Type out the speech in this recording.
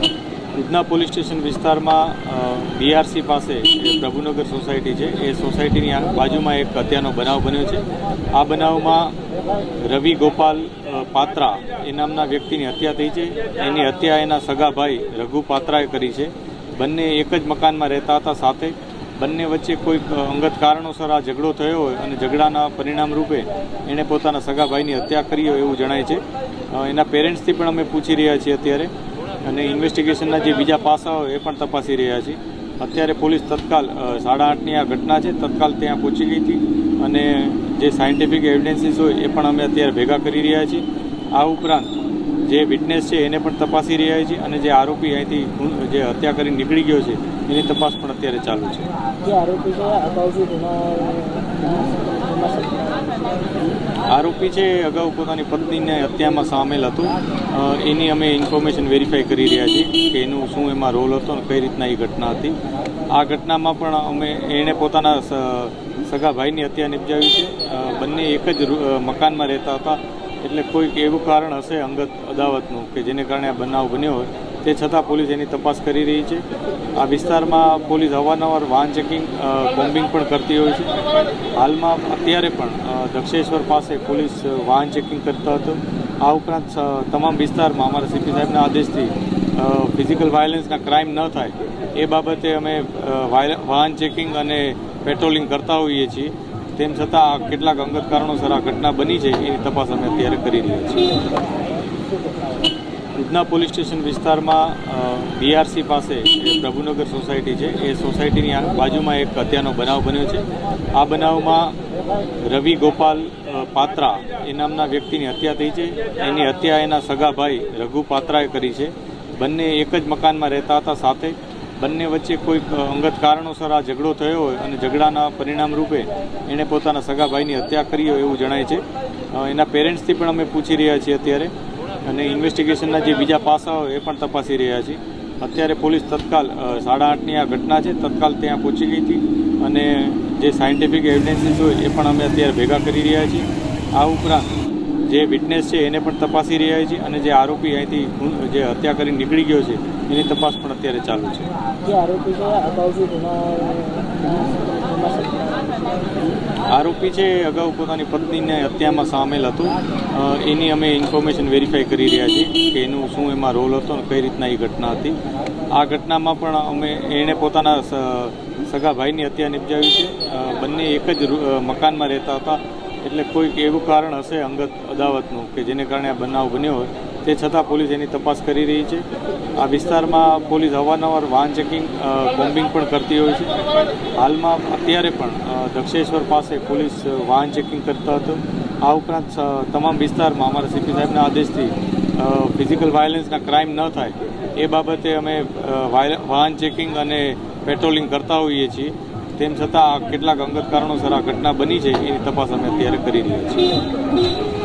જી? Udhna police station વિસ્તારમાં BRC પાસે Prabhunagar society છે, એ સોસાયટીની બાજુમાં એક હત્યાનો બનાવ બન્યો છે. આ બનાવમાં રવિ ગોપાલ પાત્રા એ નામના વ્યક્તિની હત્યા થઈ છે. એની હત્યા એના સગા ભાઈ રઘુ પાત્રાએ કરી છે. બંને એક જ મકાનમાં રહેતા હતા સાથે. બંને વચ્ચે કોઈક અંગત કારણોસર આ ઝઘડો થયો હોય અને ઝઘડાના પરિણામ રૂપે એણે પોતાના સગા ભાઈની હત્યા કરી હોય એવું જણાય છે. એના પેરેન્ટ્સથી પણ અમે પૂછી રહ્યા છીએ અત્યારે અને ઇન્વેસ્ટિગેશનના જે બીજા પાસાઓ એ પણ તપાસી રહ્યા છીએ. અત્યારે પોલીસ તત્કાલ સાડા આઠની આ ઘટના છે, તત્કાલ ત્યાં પહોંચી ગઈ હતી અને જે સાયન્ટિફિક એવિડન્સીસ હોય એ પણ અમે અત્યારે ભેગા કરી રહ્યા છીએ. આ ઉપરાંત જે વિટનેસ છે એને પણ તપાસી રહ્યા છીએ અને જે આરોપી અહીંથી જે હત્યા કરી નીકળી ગયો છે એની તપાસ પણ અત્યારે ચાલુ છે. આરોપી છે અગાઉ છે પોતાની પત્નીને હત્યામાં સામેલ હતું. એની અમે ઇન્ફોર્મેશન વેરીફાઈ કરી રહ્યા છીએ કે એનું શું એમાં રોલ હતો અને કઈ રીતના એ ઘટના હતી. આ ઘટનામાં પણ અમે એણે પોતાના સગા ભાઈની હત્યા નિપજાવી છે. બંને એક જ મકાનમાં રહેતા હતા. એટલે કોઈક એવું કારણ હશે અંગત અદાવતનું કે જેને કારણે આ બનાવ બન્યો હોય, તે છતાં પોલીસ એની તપાસ કરી રહી છે. આ વિસ્તારમાં પોલીસ અવારનવાર વાહન ચેકિંગ બોમ્બિંગ પણ કરતી હોય છે. હાલમાં અત્યારે પણ દક્ષેશ્વર પાસે પોલીસ વાહન ચેકિંગ કરતા હતો. આ ઉપરાંત તમામ વિસ્તારમાં અમારા સીપી સાહેબના આદેશથી ફિઝિકલ વાયોલન્સના ક્રાઇમ ન થાય, એ બાબતે અમે વાહન ચેકિંગ અને પેટ્રોલિંગ કરતા હોઈએ છીએ. તેમ છતાં કેટલાક અંગત કારણોસર આ ઘટના બની છે એની તપાસ અમે અત્યારે કરી રહ્યા છીએ. ઉધના પોલીસ સ્ટેશન વિસ્તારમાં બીઆરસી પાસે જે પ્રભુનગર સોસાયટી છે, એ સોસાયટીની બાજુમાં એક હત્યાનો બનાવ બન્યો છે. આ બનાવમાં રવિ ગોપાલ પાત્રા એ નામના વ્યક્તિની હત્યા થઈ છે. એની હત્યા એના સગા ભાઈ રઘુ પાત્રાએ કરી છે. બંને એક જ મકાનમાં રહેતા હતા સાથે. બંને વચ્ચે કોઈક અંગત કારણોસર આ ઝઘડો થયો હોય અને ઝઘડાના પરિણામ રૂપે એણે પોતાના સગા ભાઈની હત્યા કરી હોય એવું જણાય છે. એના પેરેન્ટ્સથી પણ અમે પૂછી રહ્યા છીએ અત્યારે અને ઇન્વેસ્ટિગેશનના જે બીજા પાસાઓ એ પણ તપાસી રહ્યા છીએ. અત્યારે પોલીસ તત્કાલ સાડા આઠની આ ઘટના છે, તત્કાલ ત્યાં પહોંચી ગઈ હતી અને જે સાયન્ટિફિક એવિડન્સીસ હોય એ પણ અમે અત્યારે ભેગા કરી રહ્યા છીએ. આ ઉપરાંત જે વિટનેસ છે એને પણ તપાસી રહ્યા છીએ અને જે આરોપી અહીંથી જે હત્યા કરી નીકળી ગયો છે એની તપાસ પણ અત્યારે ચાલુ છે. આરોપી છે અગાઉ છે પોતાની પત્નીને હત્યામાં સામેલ હતું. એની અમે ઇન્ફોર્મેશન વેરીફાઈ કરી રહ્યા છીએ કે એનું શું એમાં રોલ હતો અને કઈ રીતના એ ઘટના હતી. આ ઘટનામાં પણ અમે એણે પોતાના સગા ભાઈની હત્યા નિપજાવી છે. બંને એક જ મકાનમાં રહેતા હતા. એટલે કોઈક એવું કારણ હશે અંગત અદાવતનું કે જેને કારણે આ બનાવ બન્યો હોય, તે છતાં પોલીસ એની તપાસ કરી રહી છે. આ વિસ્તારમાં પોલીસ અવારનવાર વાહન ચેકિંગ કોમ્બિંગ પણ કરતી હોય છે. હાલમાં અત્યારે પણ દક્ષેશ્વર પાસે પોલીસ વાહન ચેકિંગ કરતા હતો. આ ઉપરાંત તમામ વિસ્તારમાં અમારા સીપી સાહેબના આદેશથી ફિઝિકલ વાયોલન્સના ક્રાઇમ ન થાય, એ બાબતે અમે વાહન ચેકિંગ અને પેટ્રોલિંગ કરતા હોઈએ છીએ. તેમ છતાં કેટલાક અંગત કારણોસર આ ઘટના બની છે એની તપાસ અમે અત્યારે કરી રહ્યા છીએ.